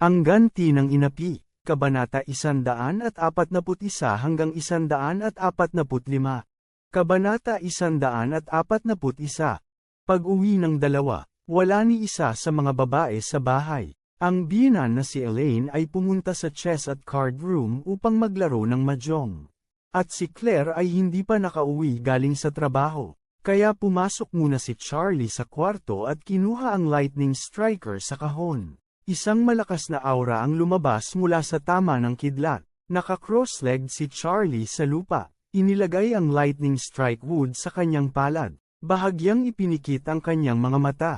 Ang ganti ng inapi, Kabanata 141 hanggang 145. Kabanata 141 Pag-uwi ng dalawa, wala ni isa sa mga babae sa bahay. Ang biyanan na si Elaine ay pumunta sa chess at card room upang maglaro ng mahjong. At si Claire ay hindi pa nakauwi galing sa trabaho. Kaya pumasok muna si Charlie sa kwarto at kinuha ang lightning striker sa kahon. Isang malakas na aura ang lumabas mula sa tama ng kidlat. Naka-cross-legged si Charlie sa lupa. Inilagay ang lightning strike wood sa kanyang palad. Bahagyang ipinikit ang kanyang mga mata.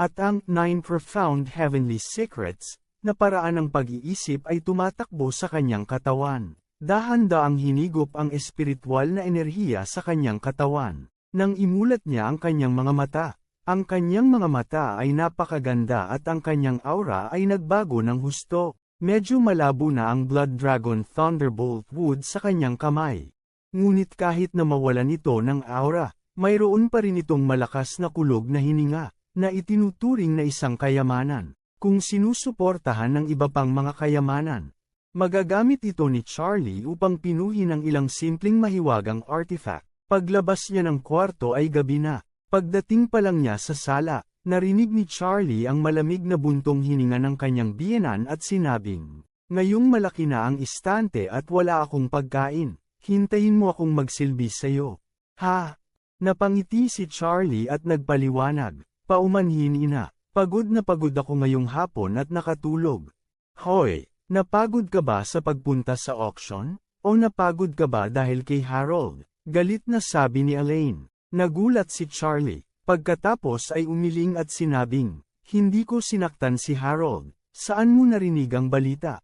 At ang Nine Profound Heavenly Secrets, na paraan ng pag-iisip ay tumatakbo sa kanyang katawan. Dahan-daang hinigop ang espiritual na enerhiya sa kanyang katawan. Nang imulat niya ang kanyang mga mata, ang kanyang mga mata ay napakaganda at ang kanyang aura ay nagbago ng husto. Medyo malabo na ang Blood Dragon Thunderbolt Wood sa kanyang kamay. Ngunit kahit na mawalan ito ng aura, mayroon pa rin itong malakas na kulog na hininga, na itinuturing na isang kayamanan. Kung sinusuportahan ng iba pang mga kayamanan, magagamit ito ni Charlie upang pinuhin ang ilang simpleng mahiwagang artifact. Paglabas niya ng kwarto ay gabi na, Pagdating pa lang niya sa sala, narinig ni Charlie ang malamig na buntong hininga ng kanyang biyenan at sinabing, Ngayong malaki na ang istante at wala akong pagkain, hintayin mo akong magsilbi sa'yo. Ha? Napangiti si Charlie at nagpaliwanag, paumanhin ina, pagod na pagod ako ngayong hapon at nakatulog. Hoy, napagod ka ba sa pagpunta sa auction? O napagod ka ba dahil kay Harold? Galit na sabi ni Elaine. Nagulat si Charlie, pagkatapos ay umiling at sinabing, hindi ko sinaktan si Harold, saan mo narinig ang balita?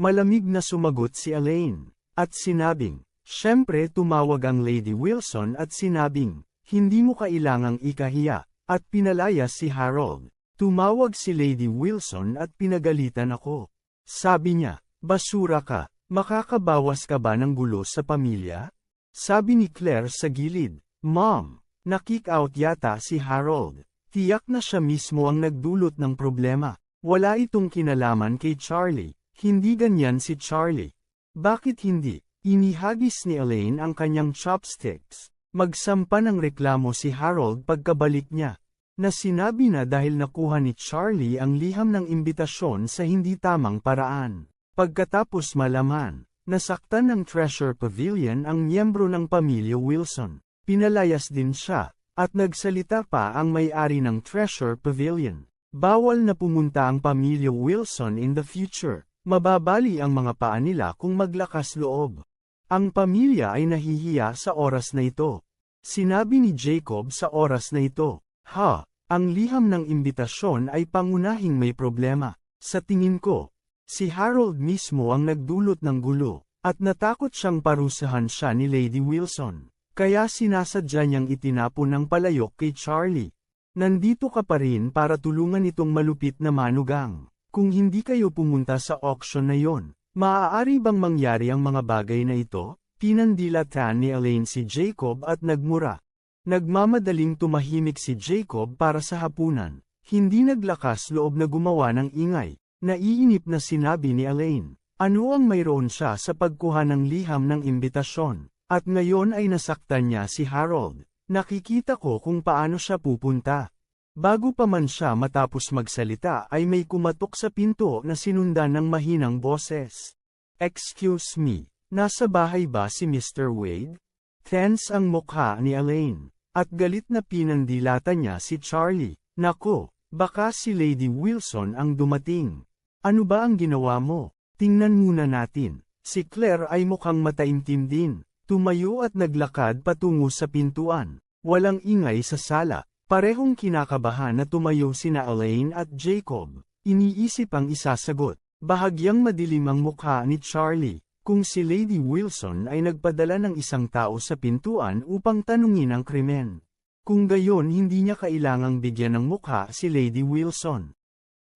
Malamig na sumagot si Elaine, at sinabing, syempre tumawag ang Lady Wilson at sinabing, hindi mo kailangang ikahiya, at pinalaya si Harold. Tumawag si Lady Wilson at pinagalitan ako. Sabi niya, basura ka, makakabawas ka ba ng gulo sa pamilya? Sabi ni Claire sa gilid, Mom, nakick out yata si Harold. Tiyak na siya mismo ang nagdulot ng problema. Wala itong kinalaman kay Charlie. Hindi ganyan si Charlie. Bakit hindi? Inihagis ni Elaine ang kanyang chopsticks. Magsampa ng reklamo si Harold pagkabalik niya. Na sinabi na dahil nakuha ni Charlie ang liham ng imbitasyon sa hindi tamang paraan. Pagkatapos malaman, nasaktan ng Treasure Pavilion ang miyembro ng pamilya Wilson. Pinalayas din siya, at nagsalita pa ang may-ari ng Treasure Pavilion. Bawal na pumunta ang pamilya Wilson in the future, mababali ang mga paa nila kung maglakas loob. Ang pamilya ay nahihiya sa oras na ito. Sinabi ni Jacob sa oras na ito, Ha, ang liham ng imbitasyon ay pangunahing may problema. Sa tingin ko, si Harold mismo ang nagdulot ng gulo, at natakot siyang parusahan siya ni Lady Wilson. Kaya sinasadya niyang itinapon ng palayok kay Charlie. Nandito ka pa rin para tulungan itong malupit na manugang. Kung hindi kayo pumunta sa auction na yon, maaari bang mangyari ang mga bagay na ito? Pinandilatan ni Elaine si Jacob at nagmura. Nagmamadaling tumahimik si Jacob para sa hapunan. Hindi naglakas loob na gumawa ng ingay. Naiinip na sinabi ni Elaine. Ano ang mayroon siya sa pagkuha ng liham ng imbitasyon? At ngayon ay nasaktan niya si Harold. Nakikita ko kung paano siya pupunta. Bago pa man siya matapos magsalita ay may kumatok sa pinto na sinundan ng mahinang boses. Excuse me, nasa bahay ba si Mr. Wade? Tense ang mukha ni Elaine, at galit na pinandilata niya si Charlie. Nako, baka si Lady Wilson ang dumating. Ano ba ang ginawa mo? Tingnan muna natin. Si Claire ay mukhang mataimtim din. Tumayo at naglakad patungo sa pintuan. Walang ingay sa sala. Parehong kinakabahan na tumayo sina Elaine at Jacob. Iniisip ang isasagot. Bahagyang madilim ang mukha ni Charlie. Kung si Lady Wilson ay nagpadala ng isang tao sa pintuan upang tanungin ang krimen. Kung gayon hindi niya kailangang bigyan ng mukha si Lady Wilson.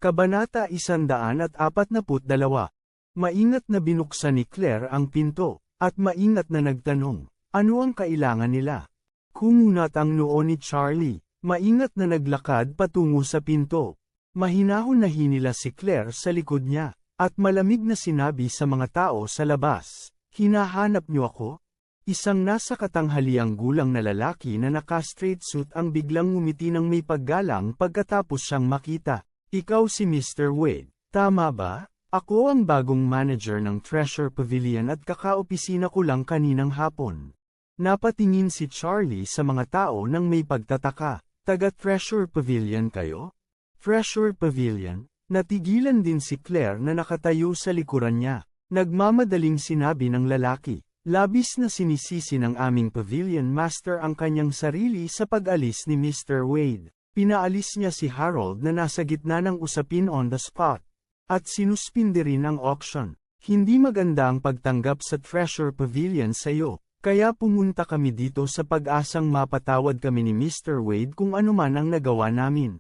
Kabanata 142 Maingat na binuksan ni Claire ang pinto, at maingat na nagtanong, ano ang kailangan nila? Kumunat ang noo ni Charlie, maingat na naglakad patungo sa pinto. Mahinahon na hinila si Claire sa likod niya, at malamig na sinabi sa mga tao sa labas, Hinahanap niyo ako? Isang nasa katanghaliang gulang na lalaki na naka-straight suit ang biglang ngumiti ng may paggalang pagkatapos siyang makita. Ikaw si Mr. Wade, tama ba? Ako ang bagong manager ng Treasure Pavilion at kakaopisina ko lang kaninang hapon. Napatingin si Charlie sa mga tao nang may pagtataka. Taga Treasure Pavilion kayo? Treasure Pavilion? Natigilan din si Claire na nakatayo sa likuran niya. Nagmamadaling sinabi ng lalaki. Labis na sinisisi ng aming pavilion master ang kanyang sarili sa pag-alis ni Mr. Wade. Pinaalis niya si Harold na nasa gitna ng usapin on the spot. At sinuspindi rin ang auction. Hindi maganda ang pagtanggap sa Treasure Pavilion sa iyo, kaya pumunta kami dito sa pag-asang mapatawad kami ni Mr. Wade kung ano man ang nagawa namin.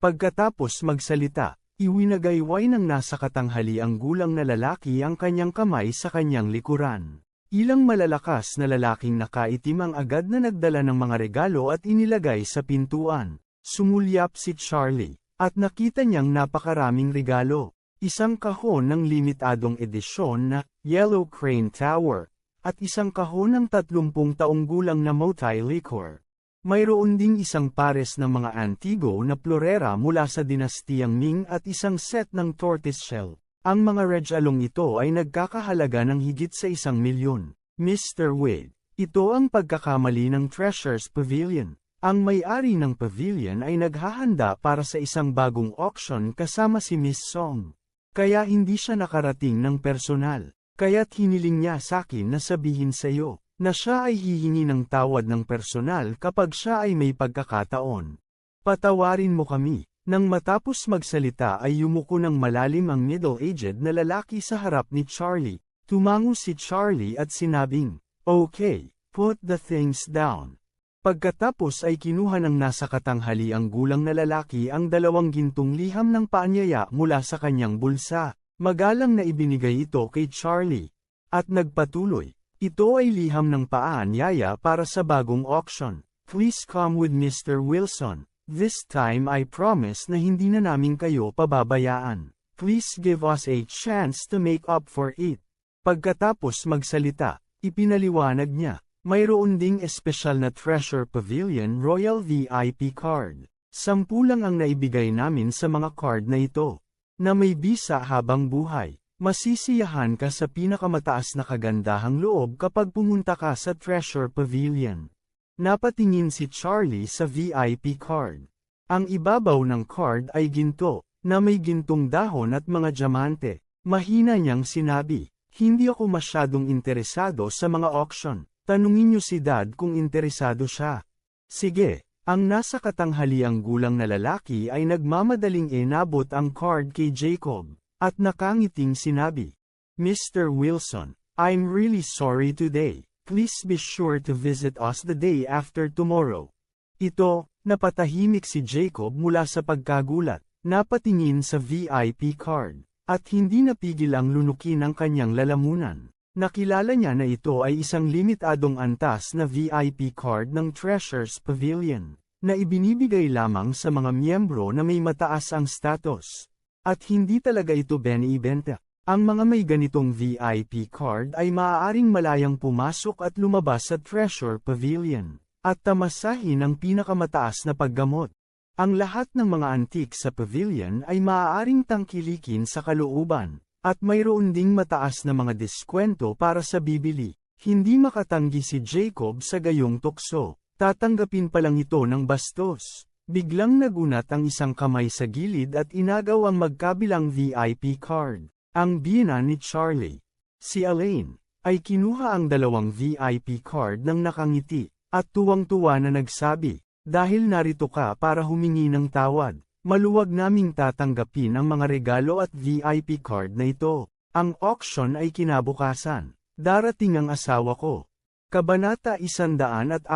Pagkatapos magsalita, iwinagayway ng nasa katanghali ang gulang na lalaki ang kanyang kamay sa kanyang likuran. Ilang malalakas na lalaking nakaitim ang agad na nagdala ng mga regalo at inilagay sa pintuan. Sumulyap si Charlie, at nakita niyang napakaraming regalo. Isang kahon ng limitadong edisyon na Yellow Crane Tower, at isang kahon ng 30 taong gulang na Motai Liquor. Mayroon ding isang pares ng mga antigo na florera mula sa dinastiyang Ming at isang set ng tortoise shell. Ang mga regalong ito ay nagkakahalaga ng higit sa isang milyon. Mr. Wade, ito ang pagkakamali ng Treasures Pavilion. Ang may-ari ng pavilion ay naghahanda para sa isang bagong auction kasama si Miss Song. Kaya hindi siya nakarating ng personal. Kaya't hiniling niya sa akin na sabihin sa iyo, na siya ay hihingi ng tawad ng personal kapag siya ay may pagkakataon. Patawarin mo kami. Nang matapos magsalita ay yumuko ng malalim ang middle-aged na lalaki sa harap ni Charlie. Tumango si Charlie at sinabing, Okay, put the things down. Pagkatapos ay kinuha ng nasa katanghali ang gulang na lalaki ang dalawang gintong liham ng paanyaya mula sa kanyang bulsa. Magalang na ibinigay ito kay Charlie. At nagpatuloy, ito ay liham ng paanyaya para sa bagong auction. Please come with Mr. Wilson. This time I promise na hindi na namin kayo pababayaan. Please give us a chance to make up for it. Pagkatapos magsalita, ipinaliwanag niya, mayroon ding espesyal na Treasure Pavilion Royal VIP card. Sampu lang ang naibigay namin sa mga card na ito. Na may bisa habang buhay. Masisiyahan ka sa pinakamataas na kagandahang loob kapag pumunta ka sa Treasure Pavilion. Napatingin si Charlie sa VIP card. Ang ibabaw ng card ay ginto, na may gintong dahon at mga diamante. Mahina niyang sinabi, hindi ako masyadong interesado sa mga auction. Tanungin niyo si dad kung interesado siya. Sige, ang nasa katanghaliang gulang na lalaki ay nagmamadaling inabot ang card kay Jacob. At nakangiting sinabi, Mr. Wilson, I'm really sorry today. Please be sure to visit us the day after tomorrow. Ito, napatahimik si Jacob mula sa pagkagulat, napatingin sa VIP card, at hindi napigil ang lunukin ang kanyang lalamunan. Nakilala niya na ito ay isang limitadong antas na VIP card ng Treasures Pavilion, na ibinibigay lamang sa mga miyembro na may mataas ang status. At hindi talaga ito beni-ibenta. Ang mga may ganitong VIP card ay maaaring malayang pumasok at lumabas sa Treasure Pavilion, at tamasahin ang pinakamataas na paggamot. Ang lahat ng mga antik sa pavilion ay maaaring tangkilikin sa kalooban, at mayroon ding mataas na mga diskwento para sa bibili. Hindi makatanggi si Jacob sa gayong tukso, tatanggapin pa lang ito ng bastos. Biglang nagunat ang isang kamay sa gilid at inagaw ang magkabilang VIP card. Ang bina ni Charlie, si Elaine, ay kinuha ang dalawang VIP card ng nakangiti, at tuwang-tuwa na nagsabi, dahil narito ka para humingi ng tawad, Maluwag naming tatanggapin ang mga regalo at VIP card na ito. Ang auction ay kinabukasan. Darating ang asawa ko. Kabanata 143.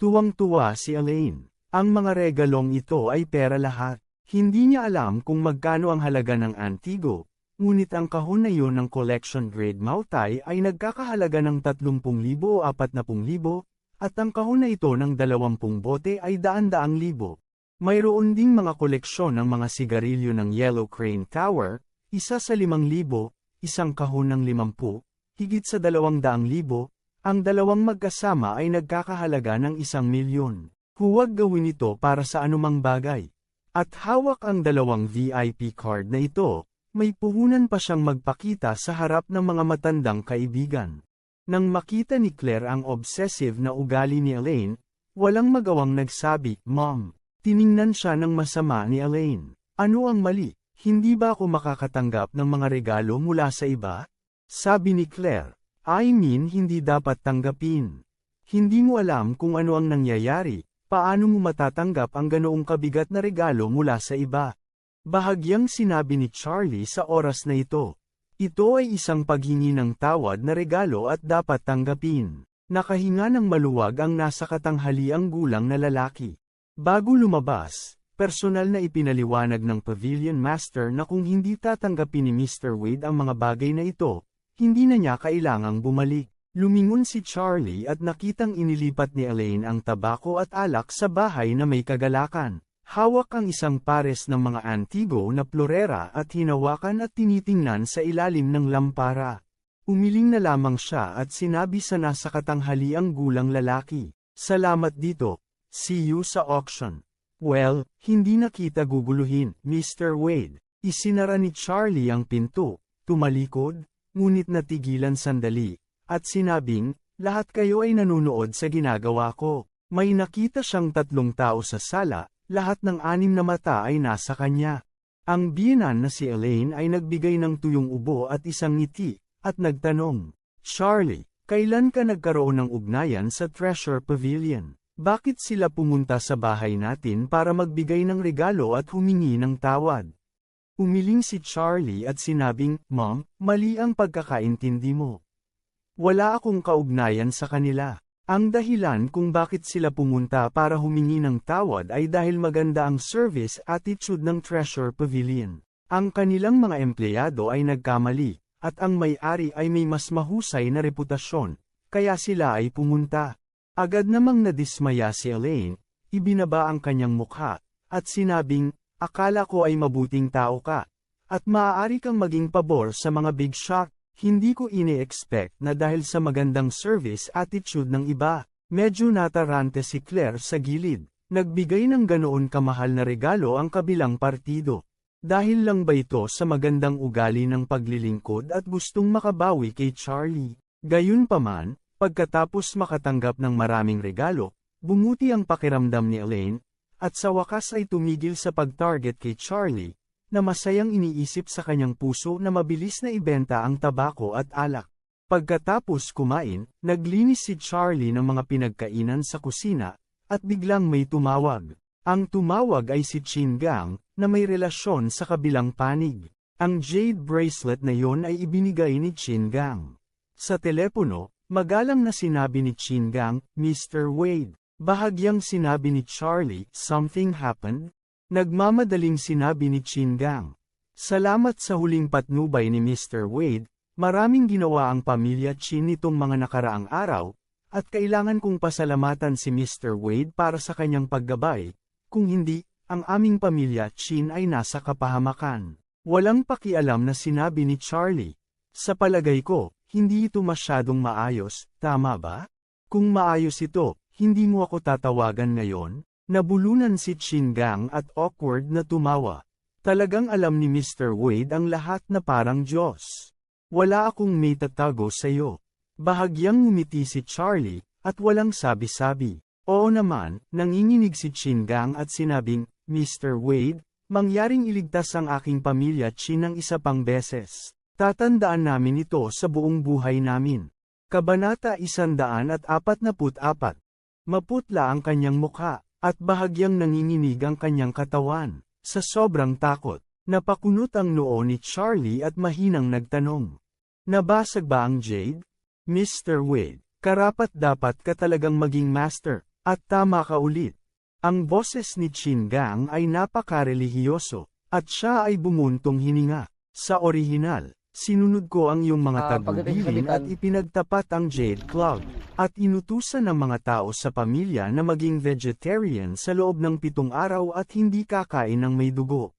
Tuwang-tuwa si Elaine. Ang mga regalong ito ay pera lahat. Hindi niya alam kung magkano ang halaga ng antigo, ngunit ang kahon na yun ng collection grade Mautai ay nagkakahalaga ng 30,000 o 40,000, at ang kahon na ito ng 20 bote ay daan-daang libo. Mayroon ding mga koleksyon ng mga sigarilyo ng Yellow Crane Tower, isa sa 5,000, isang kahon ng 50, higit sa 200,000, ang dalawang magkasama ay nagkakahalaga ng isang milyon. Huwag gawin ito para sa anumang bagay. At hawak ang dalawang VIP card na ito, may puhunan pa siyang magpakita sa harap ng mga matandang kaibigan. Nang makita ni Claire ang obsessive na ugali ni Elaine, walang magawang nagsabi, Mom. Tiningnan siya ng masama ni Elaine. Ano ang mali? Hindi ba ako makakatanggap ng mga regalo mula sa iba? Sabi ni Claire. I mean hindi dapat tanggapin. Hindi mo alam kung ano ang nangyayari, paano mo matatanggap ang ganoong kabigat na regalo mula sa iba. Bahagyang sinabi ni Charlie sa oras na ito. Ito ay isang paghingi ng tawad na regalo at dapat tanggapin. Nakahinga ng maluwag ang nasa katanghaliang gulang na lalaki. Bago lumabas, personal na ipinaliwanag ng Pavilion Master na kung hindi tatanggapin ni Mr. Wade ang mga bagay na ito, hindi na niya kailangang bumalik. Lumingon si Charlie at nakitang inilipat ni Elaine ang tabako at alak sa bahay na may kagalakan. Hawak ang isang pares ng mga antigo na florera at hinawakan at tinitingnan sa ilalim ng lampara. Umiling na lamang siya at sinabi sa nasa katanghaliang gulang lalaki, Salamat dito, See you sa auction. Well, hindi na kita guguluhin, Mr. Wade. Isinara ni Charlie ang pinto, tumalikod, ngunit natigilan sandali, at sinabing, lahat kayo ay nanunood sa ginagawa ko. May nakita siyang tatlong tao sa sala, lahat ng anim na mata ay nasa kanya. Ang biyenan na si Elaine ay nagbigay ng tuyong ubo at isang ngiti, at nagtanong, Charlie, kailan ka nagkaroon ng ugnayan sa Treasure Pavilion? Bakit sila pumunta sa bahay natin para magbigay ng regalo at humingi ng tawad? Umiling si Charlie at sinabing, Mom, mali ang pagkakaintindi mo. Wala akong kaugnayan sa kanila. Ang dahilan kung bakit sila pumunta para humingi ng tawad ay dahil maganda ang service attitude ng Treasure Pavilion. Ang kanilang mga empleyado ay nagkamali, at ang may-ari ay may mas mahusay na reputasyon, kaya sila ay pumunta. Agad namang nadismaya si Elaine, ibinaba ang kanyang mukha, at sinabing, akala ko ay mabuting tao ka, at maaari kang maging pabor sa mga big shot, hindi ko ini-expect na dahil sa magandang service attitude ng iba, medyo natarante si Claire sa gilid, nagbigay ng ganoon kamahal na regalo ang kabilang partido. Dahil lang ba ito sa magandang ugali ng paglilingkod at gustong makabawi kay Charlie? Gayunpaman, Pagkatapos makatanggap ng maraming regalo, bumuti ang pakiramdam ni Elaine, at sa wakas ay tumigil sa pag-target kay Charlie, na masayang iniisip sa kanyang puso na mabilis na ibenta ang tabako at alak. Pagkatapos kumain, naglinis si Charlie ng mga pinagkainan sa kusina, at biglang may tumawag. Ang tumawag ay si Chin Gang, na may relasyon sa kabilang panig. Ang jade bracelet na yon ay ibinigay ni Chin Gang. Sa telepono, Magalang na sinabi ni Chingang, Mr. Wade. Bahagyang sinabi ni Charlie, something happened? Nagmamadaling sinabi ni Chingang. Salamat sa huling patnubay ni Mr. Wade, maraming ginawa ang pamilya Chin nitong mga nakaraang araw, at kailangan kong pasalamatan si Mr. Wade para sa kanyang paggabay, kung hindi, ang aming pamilya Chin ay nasa kapahamakan. Walang pakialam na sinabi ni Charlie. Sa palagay ko, hindi ito masyadong maayos, tama ba? Kung maayos ito, hindi mo ako tatawagan ngayon? Nabulunan si Chingang at awkward na tumawa. Talagang alam ni Mr. Wade ang lahat na parang Diyos. Wala akong may tatago sa'yo. Bahagyang ngumiti si Charlie, at walang sabi-sabi. Oo naman, nanginginig si Chingang at sinabing, Mr. Wade, mangyaring iligtas ang aking pamilya Chin ng isa pang beses. Tatandaan namin ito sa buong buhay namin. Kabanata 144. Maputla ang kanyang mukha, at bahagyang nanginginig ang kanyang katawan. Sa sobrang takot, napakunot ang noo ni Charlie at mahinang nagtanong. Nabasag ba ang Jade? Mr. Wade, karapat dapat ka talagang maging master, at tama ka ulit. Ang boses ni Chin Gang ay napakarelihiyoso, at siya ay bumuntong hininga. Sa orihinal, sinunod ko ang iyong mga Ah, tagubilin at ipinagtapat ang Jade Cloud, at inutusan ng mga tao sa pamilya na maging vegetarian sa loob ng pitong araw at hindi kakain ng may dugo.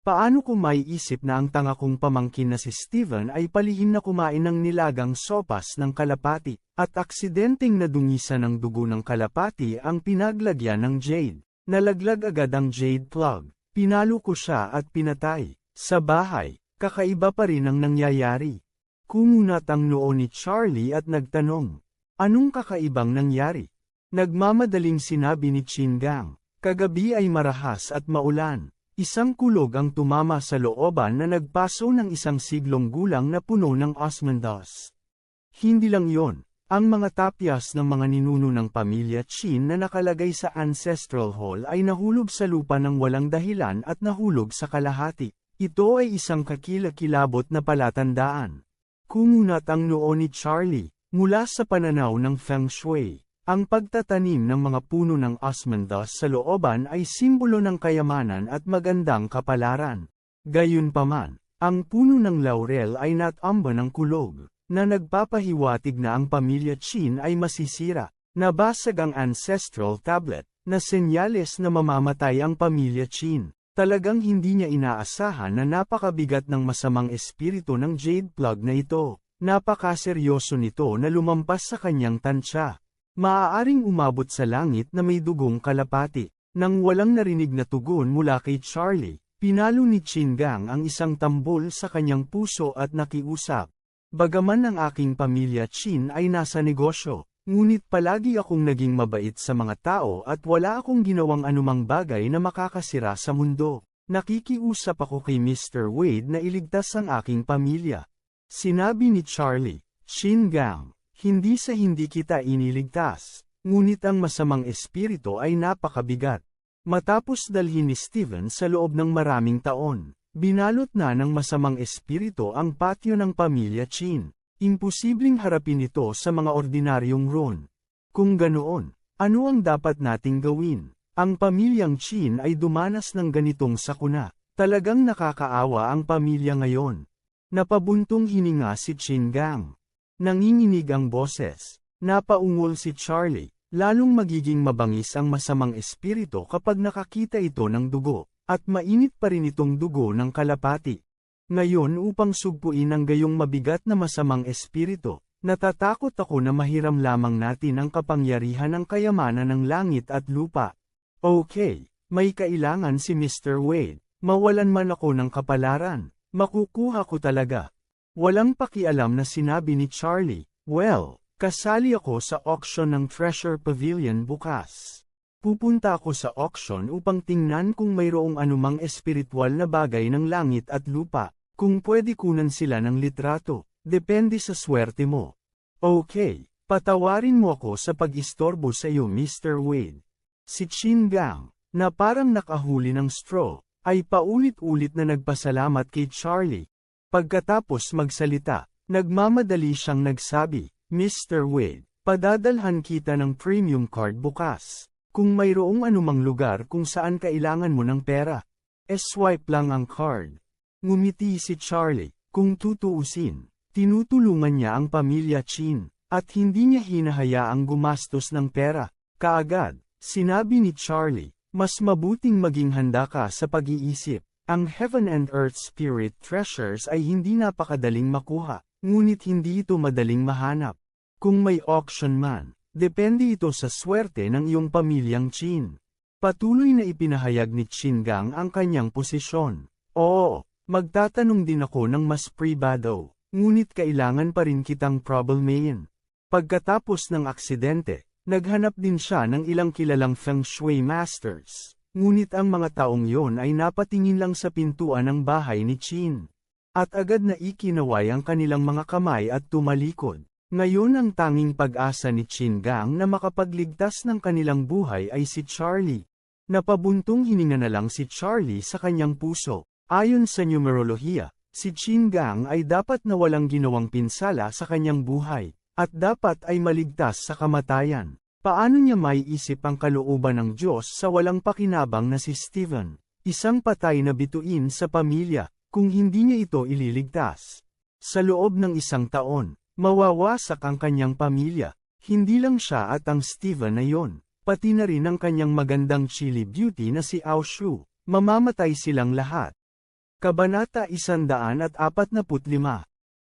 Paano ko maiisip na ang tanga kong pamangkin na si Steven ay palihim na kumain ng nilagang sopas ng kalapati, at aksidenteng nadungisan ng dugo ng kalapati ang pinaglagyan ng jade. Nalaglag agad ang jade plug. Pinalo ko siya at pinatay. Sa bahay, kakaiba pa rin ang nangyayari. Kumunat ang noo ni Charlie at nagtanong, Anong kakaibang nangyari? Nagmamadaling sinabi ni Chingang, kagabi ay marahas at maulan. Isang kulog ang tumama sa looban na nagpaso ng isang siglong gulang na puno ng osmandos. Hindi lang yon, ang mga tapyas ng mga ninuno ng pamilya Chin na nakalagay sa Ancestral Hall ay nahulog sa lupa ng walang dahilan at nahulog sa kalahati. Ito ay isang kakilakilabot na palatandaan. Kumunat ang noo ni Charlie, mula sa pananaw ng Feng Shui. Ang pagtatanim ng mga puno ng osmanthus sa looban ay simbolo ng kayamanan at magandang kapalaran. Gayunpaman, ang puno ng laurel ay natamba ng kulog, na nagpapahiwatig na ang pamilya Chin ay masisira. Nabasag ang ancestral tablet, na senyales na mamamatay ang pamilya Chin. Talagang hindi niya inaasahan na napakabigat ng masamang espiritu ng jade plug na ito. Napakaseryoso nito na lumampas sa kanyang tansya. Maaaring umabot sa langit na may dugong kalapati. Nang walang narinig na tugon mula kay Charlie, pinalo ni Chingang ang isang tambol sa kanyang puso at nakiusap. Bagaman ang aking pamilya Chin ay nasa negosyo, ngunit palagi akong naging mabait sa mga tao at wala akong ginawang anumang bagay na makakasira sa mundo. Nakikiusap ako kay Mr. Wade na iligtas ang aking pamilya. Sinabi ni Charlie, Chingang, hindi sa hindi kita iniligtas, ngunit ang masamang espiritu ay napakabigat. Matapos dalhin ni Steven sa loob ng maraming taon, binalot na ng masamang espiritu ang patio ng pamilya Chin. Imposibleng harapin ito sa mga ordinaryong ron. Kung ganoon, ano ang dapat nating gawin? Ang pamilyang Chin ay dumanas ng ganitong sakuna. Talagang nakakaawa ang pamilya ngayon. Napabuntong hininga si Chin Gang. Nanginginig ang boses. Napaungol si Charlie. Lalong magiging mabangis ang masamang espiritu kapag nakakita ito ng dugo, at mainit pa rin itong dugo ng kalapati. Ngayon upang sugpuin ang gayong mabigat na masamang espiritu, natatakot ako na mahiram lamang natin ang kapangyarihan ng kayamanan ng langit at lupa. Okay, may kailangan si Mr. Wade, mawalan man ako ng kapalaran, makukuha ko talaga. Walang pakialam na sinabi ni Charlie, well, kasali ako sa auction ng Treasure Pavilion bukas. Pupunta ako sa auction upang tingnan kung mayroong anumang espiritual na bagay ng langit at lupa, kung pwede kunan sila ng litrato, depende sa swerte mo. Okay, patawarin mo ako sa pag-istorbo sa iyo Mr. Wade. Si Chin Gang, na parang nakahuli ng straw, ay paulit-ulit na nagpasalamat kay Charlie. Pagkatapos magsalita, nagmamadali siyang nagsabi, Mr. Wade, padadalhan kita ng premium card bukas. Kung mayroong anumang lugar kung saan kailangan mo ng pera, e-swipe lang ang card. Ngumiti si Charlie, kung tutuusin, tinutulungan niya ang pamilya Chin, at hindi niya hinahayaang gumastos ng pera. Kaagad, sinabi ni Charlie, mas mabuting maging handa ka sa pag-iisip. Ang Heaven and Earth Spirit Treasures ay hindi napakadaling makuha, ngunit hindi ito madaling mahanap. Kung may auction man, depende ito sa swerte ng iyong pamilyang Chin. Patuloy na ipinahayag ni Chin Gang ang kanyang posisyon. Oo, magtatanong din ako ng mas pribado, ngunit kailangan pa rin kitang problemayin. Pagkatapos ng aksidente, naghanap din siya ng ilang kilalang Feng Shui Masters. Ngunit ang mga taong yon ay napatingin lang sa pintuan ng bahay ni Chin. At agad na ikinaway ang kanilang mga kamay at tumalikod. Ngayon ang tanging pag-asa ni Chin Gang na makapagligtas ng kanilang buhay ay si Charlie. Napabuntong hininga na lang si Charlie sa kanyang puso. Ayon sa numerolohiya, si Chin Gang ay dapat na walang ginawang pinsala sa kanyang buhay, at dapat ay maligtas sa kamatayan. Paano niya maiisip ang kalooban ng Diyos sa walang pakinabang na si Stephen, isang patay na bituin sa pamilya, kung hindi niya ito ililigtas? Sa loob ng isang taon, mawawasak ang kanyang pamilya, hindi lang siya at ang Steven na yon, pati na rin ang kanyang magandang chili beauty na si Ao Shu, mamamatay silang lahat. Kabanata 145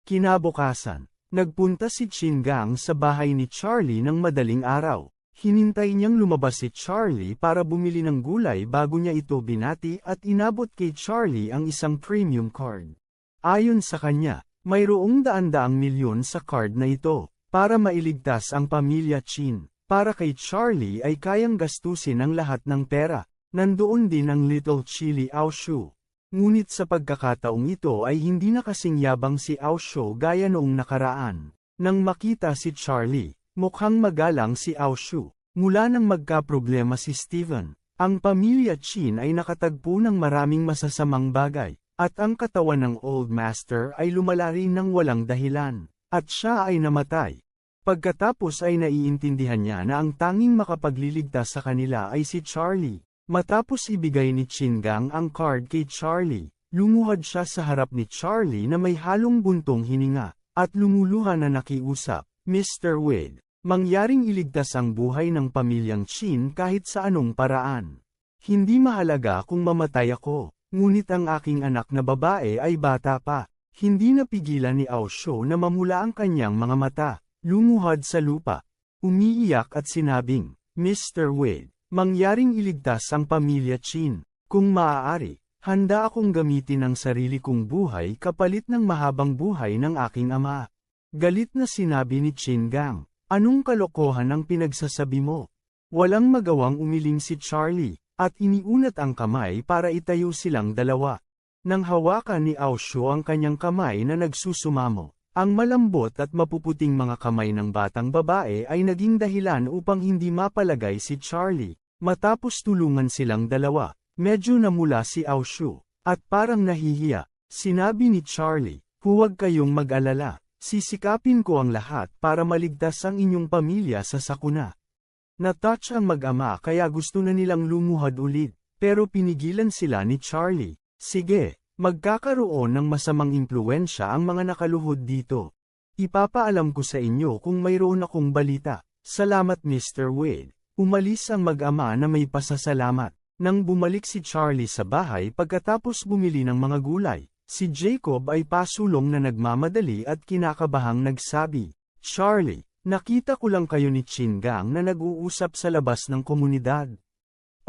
Kinabukasan, nagpunta si Chin Gang sa bahay ni Charlie ng madaling araw. Hinintay niyang lumabas si Charlie para bumili ng gulay bago niya ito binati at inabot kay Charlie ang isang premium card. Ayon sa kanya, mayroong daan-daang milyon sa card na ito, para mailigtas ang pamilya Chin. Para kay Charlie ay kayang gastusin ang lahat ng pera, nandoon din ang Little Chili Aoshu. Ngunit sa pagkakataong ito ay hindi na kasing yabang si Aoshu gaya noong nakaraan. Nang makita si Charlie, mukhang magalang si Aoshu. Mula nang magkaproblema si Steven, ang pamilya Chin ay nakatagpo ng maraming masasamang bagay. At ang katawan ng Old Master ay lumala rin ng walang dahilan, at siya ay namatay. Pagkatapos ay naiintindihan niya na ang tanging makapagliligtas sa kanila ay si Charlie. Matapos ibigay ni Chingang ang card kay Charlie, lumuhad siya sa harap ni Charlie na may halong buntong hininga, at lumuluhan na nakiusap, Mr. Wade, mangyaring iligtas ang buhay ng pamilyang Chin kahit sa anong paraan. Hindi mahalaga kung mamatay ako. Ngunit ang aking anak na babae ay bata pa. Hindi napigilan ni Aosho na mamula ang kanyang mga mata, lumuhad sa lupa. Umiiyak at sinabing, Mr. Wade, mangyaring iligtas ang pamilya Chin. Kung maaari, handa akong gamitin ang sarili kong buhay kapalit ng mahabang buhay ng aking ama. Galit na sinabi ni Chin Gang, anong kalokohan ang pinagsasabi mo? Walang magawang umiling si Charlie. At iniunat ang kamay para itayo silang dalawa. Nang hawakan ni Aosho ang kanyang kamay na nagsusumamo, ang malambot at mapuputing mga kamay ng batang babae ay naging dahilan upang hindi mapalagay si Charlie. Matapos tulungan silang dalawa, medyo namula si Aosho, at parang nahihiya, sinabi ni Charlie, huwag kayong mag-alala, sisikapin ko ang lahat para maligtas ang inyong pamilya sa sakuna. Natouch ang mag-ama kaya gusto na nilang lumuhad ulit, pero pinigilan sila ni Charlie. Sige, magkakaroon ng masamang impluensya ang mga nakaluhod dito. Ipapaalam ko sa inyo kung mayroon akong balita. Salamat Mr. Wade. Umalis ang mag-ama na may pasasalamat. Nang bumalik si Charlie sa bahay pagkatapos bumili ng mga gulay, si Jacob ay pasulong na nagmamadali at kinakabahang nagsabi, Charlie, Nakita ko lang kayo ni Chingang na nag-uusap sa labas ng komunidad.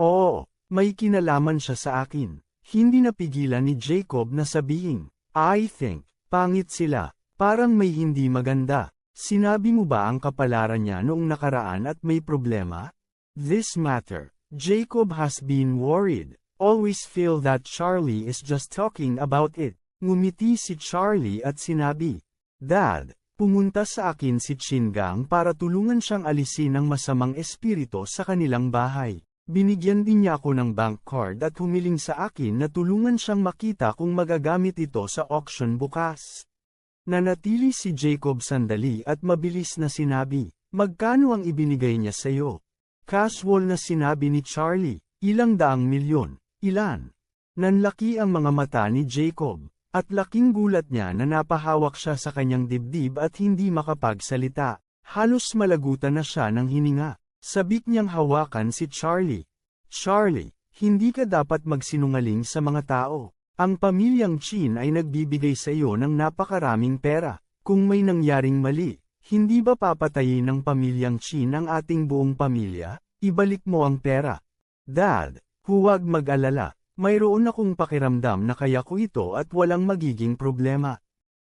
Oo, may kinalaman siya sa akin. Hindi napigilan ni Jacob na sabihin, I think, pangit sila, parang may hindi maganda. Sinabi mo ba ang kapalaran niya noong nakaraan at may problema? This matter, Jacob has been worried, always feel that Charlie is just talking about it. Ngumiti si Charlie at sinabi, Dad, Pumunta sa akin si Chingang para tulungan siyang alisin ang masamang espiritu sa kanilang bahay. Binigyan din niya ako ng bank card at humiling sa akin na tulungan siyang makita kung magagamit ito sa auction bukas. Nanatili si Jacob sandali at mabilis na sinabi, magkano ang ibinigay niya sa iyo? Casual na sinabi ni Charlie, ilang daang milyon, ilan? Nanlaki ang mga mata ni Jacob. At laking gulat niya na napahawak siya sa kanyang dibdib at hindi makapagsalita. Halos malagutan na siya ng hininga. Sabik niyang hawakan si Charlie. Charlie, hindi ka dapat magsinungaling sa mga tao. Ang pamilyang Chin ay nagbibigay sa iyo ng napakaraming pera. Kung may nangyaring mali, hindi ba papatayin ng pamilyang Chin ang ating buong pamilya? Ibalik mo ang pera. Dad, huwag mag-alala. Mayroon akong pakiramdam na kaya ko ito at walang magiging problema.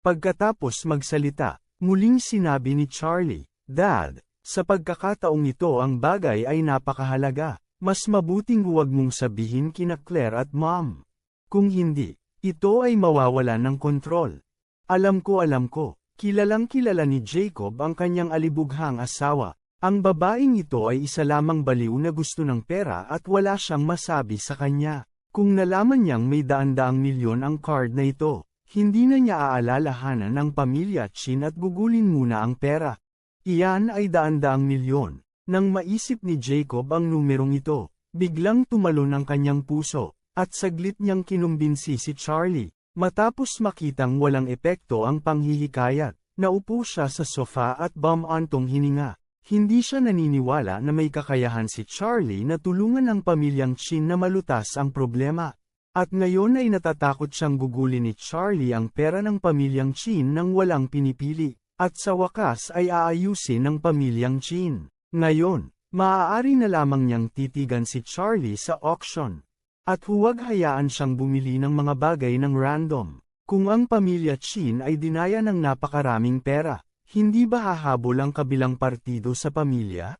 Pagkatapos magsalita, muling sinabi ni Charlie, Dad, sa pagkakataong ito ang bagay ay napakahalaga. Mas mabuting huwag mong sabihin kina Claire at Mom. Kung hindi, ito ay mawawala ng kontrol. Alam ko alam ko, Kilalang kilala ni Jacob ang kanyang alibughang asawa. Ang babaeng ito ay isa lamang baliw na gusto ng pera at wala siyang masabi sa kanya. Kung nalaman niyang may daan-daang milyon ang card na ito, hindi na niya aalalahanan ang pamilya Chin at gugulin muna ang pera. Iyan ay daan-daang milyon. Nang maisip ni Jacob ang numerong ito, biglang tumalon ang kanyang puso, at saglit niyang kinumbinsi si Charlie. Matapos makitang walang epekto ang panghihikayat, naupo siya sa sofa at bumantong hininga. Hindi siya naniniwala na may kakayahan si Charlie na tulungan ang pamilyang Chin na malutas ang problema. At ngayon ay natatakot siyang gugulin ni Charlie ang pera ng pamilyang Chin nang walang pinipili. At sa wakas ay aayusin ng pamilyang Chin. Ngayon, maaari na lamang niyang titigan si Charlie sa auction. At huwag hayaan siyang bumili ng mga bagay ng random. Kung ang pamilya Chin ay dinaya ng napakaraming pera, hindi ba hahabol ang kabilang partido sa pamilya?